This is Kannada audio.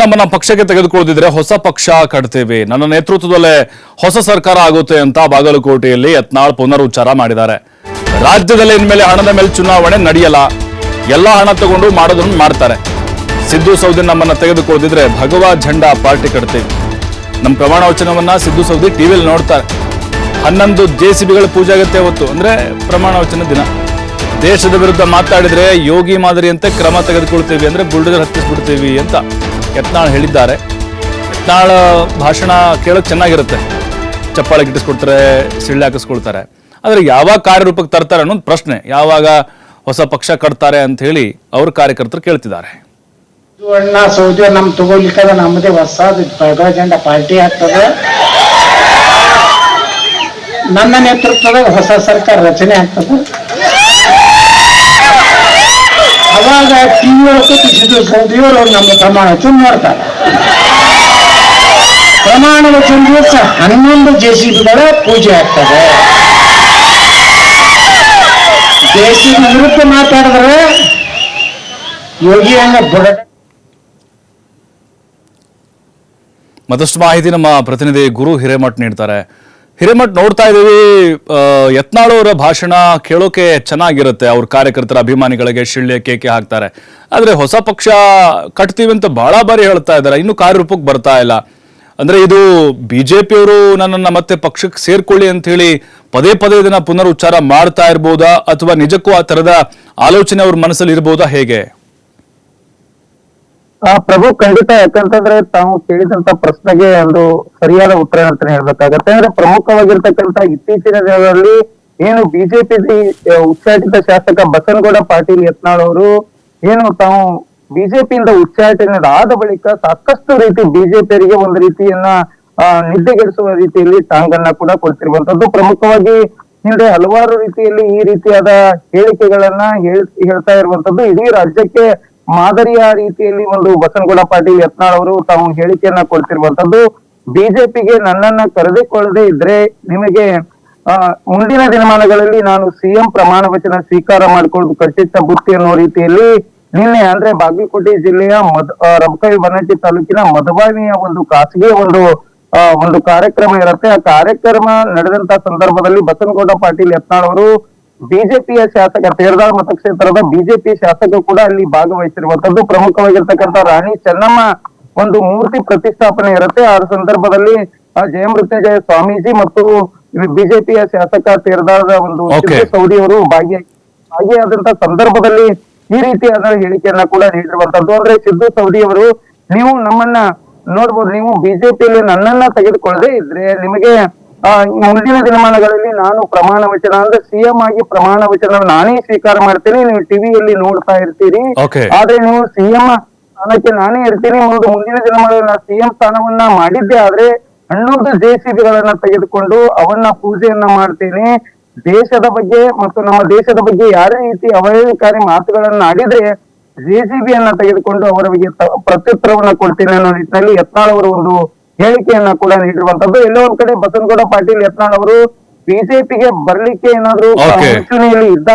ನಮ್ಮನ್ನ ಪಕ್ಷಕ್ಕೆ ತೆಗೆದುಕೊಳ್ಳದಿದ್ರೆ ಹೊಸ ಪಕ್ಷ ಕಟ್ತೇವೆ. ನನ್ನ ನೇತೃತ್ವದಲ್ಲೇ ಹೊಸ ಸರ್ಕಾರ ಆಗುತ್ತೆ ಅಂತ ಬಾಗಲಕೋಟೆಯಲ್ಲಿ ಯತ್ನಾಳ್ ಪುನರುಚ್ಚಾರ ಮಾಡಿದ್ದಾರೆ. ರಾಜ್ಯದಲ್ಲಿ ಇನ್ಮೇಲೆ ಹಣದ ಮೇಲೆ ಚುನಾವಣೆ ನಡೆಯಲ್ಲ. ಎಲ್ಲ ಹಣ ತಗೊಂಡು ಮಾಡೋದನ್ನು ಮಾಡ್ತಾರೆ. ಸಿದ್ದು ಸೌದಿ ನಮ್ಮನ್ನ ತೆಗೆದುಕೊಳ್ಳದಿದ್ರೆ ಭಗವಾ ಝಂಡಾ ಪಾರ್ಟಿ ಕಟ್ತೇವೆ. ನಮ್ಮ ಪ್ರಮಾಣ ವಚನವನ್ನ ಸಿದ್ದು ಸೌದಿ ಟಿವಿಯಲ್ಲಿ ನೋಡ್ತಾರೆ. ಹನ್ನೊಂದು ಜೆ ಸಿ ಬಿಗಳ ಪೂಜೆ ಆಗುತ್ತೆ ಅವತ್ತು. ಅಂದ್ರೆ ಪ್ರಮಾಣ ವಚನ ದಿನ. ದೇಶದ ವಿರುದ್ಧ ಮಾತಾಡಿದ್ರೆ ಯೋಗಿ ಮಾದರಿಯಂತೆ ಕ್ರಮ ತೆಗೆದುಕೊಳ್ತೀವಿ ಅಂದ್ರೆ ಬುಲ್ಡೋಜರ್ ಹತ್ತಿಸ್ಬಿಡ್ತೀವಿ ಅಂತ. ಯತ್ನಾಳ್ ಹೇಳಿದ್ದಾರೆ. ಯತ್ನಾಳ್, ಭಾಷಣ ಕೇಳೋಕೆ ಚೆನ್ನಾಗಿರುತ್ತೆ. ಚಪ್ಪಾಳೆ ಗಿಟ್ಟಿಸ್ಕೊಡ್ತಾರೆ, ಸಿಳ್ಳೆ ಹಾಕಿಸ್ಕೊಳ್ತಾರೆ. ಆದ್ರೆ ಯಾವಾಗ ಕಾರ್ಯರೂಪಕ್ಕೆ ತರ್ತಾರೆ ಅನ್ನೋದು ಪ್ರಶ್ನೆ. ಯಾವಾಗ ಹೊಸ ಪಕ್ಷ ಕಟ್ತಾರೆ ಅಂತ ಹೇಳಿ ಅವ್ರ ಕಾರ್ಯಕರ್ತರು ಕೇಳ್ತಿದ್ದಾರೆ. ಅಣ್ಣ, ಸೌದಿ ನಮ್ ತಗೋಲಿಕ್ಕದ ನಮ್ಮದೇ ಹೊಸದು ಭಗವ ಪಾರ್ಟಿ ಆಗ್ತದೆ. ನನ್ನ ನೇತೃತ್ವದ ಹೊಸ ಸರ್ಕಾರ ರಚನೆ ಆಗ್ತದೆ. ನಮ್ಮ ಪ್ರಮಾಣ ಪ್ರಮಾಣದ ದಿವಸ ಹನ್ನೊಂದು ಜೆ ಸಿ ಬಿಗಳ ಪೂಜೆ ಆಗ್ತದೆ. ಜೆ ಸಿ ವಿರುದ್ಧ ಮಾತಾಡಿದ್ರೆ ಯೋಗಿ ಹಂಗ ಮತ್ತಷ್ಟು ಮಾಹಿತಿ ನಮ್ಮ ಪ್ರತಿನಿಧಿ ಗುರು ಹಿರೇಮಠ್ ನೀಡ್ತಾರೆ. ಹಿರೇಮಠ್ ನೋಡ್ತಾ ಇದ್ದೀವಿ. ಯತ್ನಾಳು ಅವರ ಭಾಷಣ ಕೇಳೋಕೆ ಚೆನ್ನಾಗಿರುತ್ತೆ. ಅವ್ರ ಕಾರ್ಯಕರ್ತರ ಅಭಿಮಾನಿಗಳಿಗೆ ಶಿಳ್ಳೆ ಕೇಕೆ ಹಾಕ್ತಾರೆ. ಆದರೆ ಹೊಸ ಪಕ್ಷ ಕಟ್ತೀವಿ ಅಂತ ಬಹಳ ಬಾರಿ ಹೇಳ್ತಾ ಇದ್ದಾರೆ. ಇನ್ನು ಕಾರ್ಯರೂಪಕ್ಕೆ ಬರ್ತಾ ಇಲ್ಲ. ಅಂದ್ರೆ ಇದು ಬಿಜೆಪಿಯವರು ನನ್ನನ್ನು ಮತ್ತೆ ಪಕ್ಷಕ್ಕೆ ಸೇರ್ಕೊಳ್ಳಿ ಅಂತ ಹೇಳಿ ಪದೇ ಪದೇ ಇದನ್ನ ಪುನರುಚ್ಚಾರ ಮಾಡ್ತಾ ಇರ್ಬೋದಾ? ಅಥವಾ ನಿಜಕ್ಕೂ ಆ ತರದ ಆಲೋಚನೆ ಅವ್ರ ಮನಸ್ಸಲ್ಲಿ ಇರ್ಬೋದಾ? ಹೇಗೆ? ಪ್ರಭು ಖಂಡಿತ ಯಾಕಂತಂದ್ರೆ ತಾವು ಕೇಳಿದಂತ ಪ್ರಶ್ನೆಗೆ ಒಂದು ಸರಿಯಾದ ಉತ್ತರ ಅಂತಾನೆ ಹೇಳ್ಬೇಕಾಗತ್ತೆ. ಅಂದ್ರೆ ಪ್ರಮುಖವಾಗಿರ್ತಕ್ಕಂತ ಇತ್ತೀಚಿನ ದಿನಗಳಲ್ಲಿ ಏನು ಬಿಜೆಪಿ ಉಚ್ಚಾಟಿತ ಶಾಸಕ ಬಸನಗೌಡ ಪಾಟೀಲ್ ಯತ್ನಾಳ್ ಅವರು ಏನು ತಾವು ಬಿಜೆಪಿಯಿಂದ ಉಚ್ಚಾಟನೆ ಆದ ಬಳಿಕ ಸಾಕಷ್ಟು ರೀತಿ ಬಿಜೆಪಿಯರಿಗೆ ಒಂದು ರೀತಿಯನ್ನ ಆ, ನಿದ್ದೆಗೆಡಿಸುವ ರೀತಿಯಲ್ಲಿ ಟಾಂಗನ್ನ ಕೂಡ ಕೊಡ್ತಿರುವಂತದ್ದು ಪ್ರಮುಖವಾಗಿ ಹಿಂದೆ ಹಲವಾರು ರೀತಿಯಲ್ಲಿ ಈ ರೀತಿಯಾದ ಹೇಳಿಕೆಗಳನ್ನ ಹೇಳ್ ಹೇಳ್ತಾ ಇರುವಂತದ್ದು ಇಡೀ ರಾಜ್ಯಕ್ಕೆ ಮಾದರಿಯ ರೀತಿಯಲ್ಲಿ ಒಂದು ಬಸನಗೌಡ ಪಾಟೀಲ್ ಯತ್ನಾಳ್ ಅವರು ತಾವು ಹೇಳಿಕೆಯನ್ನ ಕೊಡ್ತಿರುವಂತದ್ದು, ಬಿಜೆಪಿಗೆ ನನ್ನನ್ನ ಕರೆದುಕೊಳ್ಳದೆ ಇದ್ರೆ ನಿಮಗೆ ಮುಂದಿನ ದಿನಮಾನಗಳಲ್ಲಿ ನಾನು ಸಿಎಂ ಪ್ರಮಾಣ ವಚನ ಸ್ವೀಕಾರ ಮಾಡಿಕೊಳ್ಳೋದು ಖಚಿತ ಬುತ್ತಿ ಅನ್ನೋ ರೀತಿಯಲ್ಲಿ ನಿನ್ನೆ ಅಂದ್ರೆ ಬಾಗಲಕೋಟೆ ಜಿಲ್ಲೆಯ ಮದ್ ರಬಕವಿ ಬನಹಟ್ಟಿ ತಾಲೂಕಿನ ಮಧುಬಾವಿಯ ಒಂದು ಖಾಸಗಿ ಒಂದು ಒಂದು ಕಾರ್ಯಕ್ರಮ ಇರುತ್ತೆ. ಆ ಕಾರ್ಯಕ್ರಮ ನಡೆದಂತ ಸಂದರ್ಭದಲ್ಲಿ ಬಸನಗೌಡ ಪಾಟೀಲ್ ಯತ್ನಾಳ್ ಅವರು ಬಿಜೆಪಿಯ ಶಾಸಕ ತೇರದಾಳ್ ಮತಕ್ಷೇತ್ರದ ಬಿಜೆಪಿ ಶಾಸಕ ಕೂಡ ಅಲ್ಲಿ ಭಾಗವಹಿಸಿರುವಂತದ್ದು ಪ್ರಮುಖವಾಗಿರ್ತಕ್ಕಂಥ ರಾಣಿ ಚೆನ್ನಮ್ಮ ಒಂದು ಮೂರ್ತಿ ಪ್ರತಿಷ್ಠಾಪನೆ ಇರುತ್ತೆ. ಆ ಸಂದರ್ಭದಲ್ಲಿ ಆ ಜಯಮೃತ್ಯುಂಜಯ ಸ್ವಾಮೀಜಿ ಮತ್ತು ಬಿಜೆಪಿಯ ಶಾಸಕ ತೇರದಾಳದ ಒಂದು ಸೌದಿ ಅವರು ಭಾಗಿಯಾಗಿ ಭಾಗಿಯಾದಂತ ಸಂದರ್ಭದಲ್ಲಿ ಈ ರೀತಿಯಾದ ಹೇಳಿಕೆಯನ್ನ ಕೂಡ ನೀಡಿರುವಂತದ್ದು ಅಂದ್ರೆ ಸಿದ್ದು ಸೌದಿ ಅವರು ನೀವು ನಮ್ಮನ್ನ ನೋಡ್ಬೋದು ನೀವು ಬಿಜೆಪಿಯಲ್ಲಿ ನನ್ನನ್ನ ತೆಗೆದುಕೊಳ್ಳದೆ ಇದ್ರೆ ನಿಮಗೆ ಮುಂದಿನ ದಿನಮಾನಗಳಲ್ಲಿ ನಾನು ಪ್ರಮಾಣ ವಚನ ಅಂದ್ರೆ ಸಿಎಂ ಆಗಿ ಪ್ರಮಾಣ ವಚನ ನಾನೇ ಸ್ವೀಕಾರ ಮಾಡ್ತೀನಿ ನೀವು ಟಿವಿಯಲ್ಲಿ ನೋಡ್ತಾ ಇರ್ತೀರಿ. ಆದ್ರೆ ನೀವು ಸಿಎಂ ಸ್ಥಾನಕ್ಕೆ ನಾನೇ ಇರ್ತೀನಿ ಮುಂದೆ ಮುಂದಿನ ದಿನಮಾನಗಳಲ್ಲಿ ನಾನು ಸಿಎಂ ಸ್ಥಾನವನ್ನ ಮಾಡಿದ್ದೆ ಆದ್ರೆ ಹನ್ನೊಂದು ಜೆಸಿಬಿಗಳನ್ನ ತೆಗೆದುಕೊಂಡು ಅವನ್ನ ಪೂಜೆಯನ್ನ ಮಾಡ್ತೇನೆ. ದೇಶದ ಬಗ್ಗೆ ಮತ್ತು ನಮ್ಮ ದೇಶದ ಬಗ್ಗೆ ಯಾರೇ ರೀತಿ ಅವಹೇಳನಕಾರಿ ಮಾತುಗಳನ್ನ ಆಡಿದ್ರೆ ಜೆಸಿಬಿಯನ್ನ ತೆಗೆದುಕೊಂಡು ಅವರಿಗೆ ಪ್ರತ್ಯುತ್ತರವನ್ನ ಕೊಡ್ತೇನೆ ಅನ್ನೋ ನಿಟ್ಟಿನಲ್ಲಿ ಯತ್ನಾಳ್ ಅವರು ಒಂದು ಹೇಳಿಕೆಯನ್ನ ಕೂಡ ನೀಡಿರುವಂತದ್ದು. ಎಲ್ಲೋ ಒಂದ್ ಕಡೆ ಬಸನಗೌಡ ಪಾಟೀಲ್ ಯತ್ನಾಳ್ ಅವರು ಬಿಜೆಪಿಗೆ ಬರ್ಲಿಕ್ಕೆ ಏನಾದ್ರು ಇದ್ದ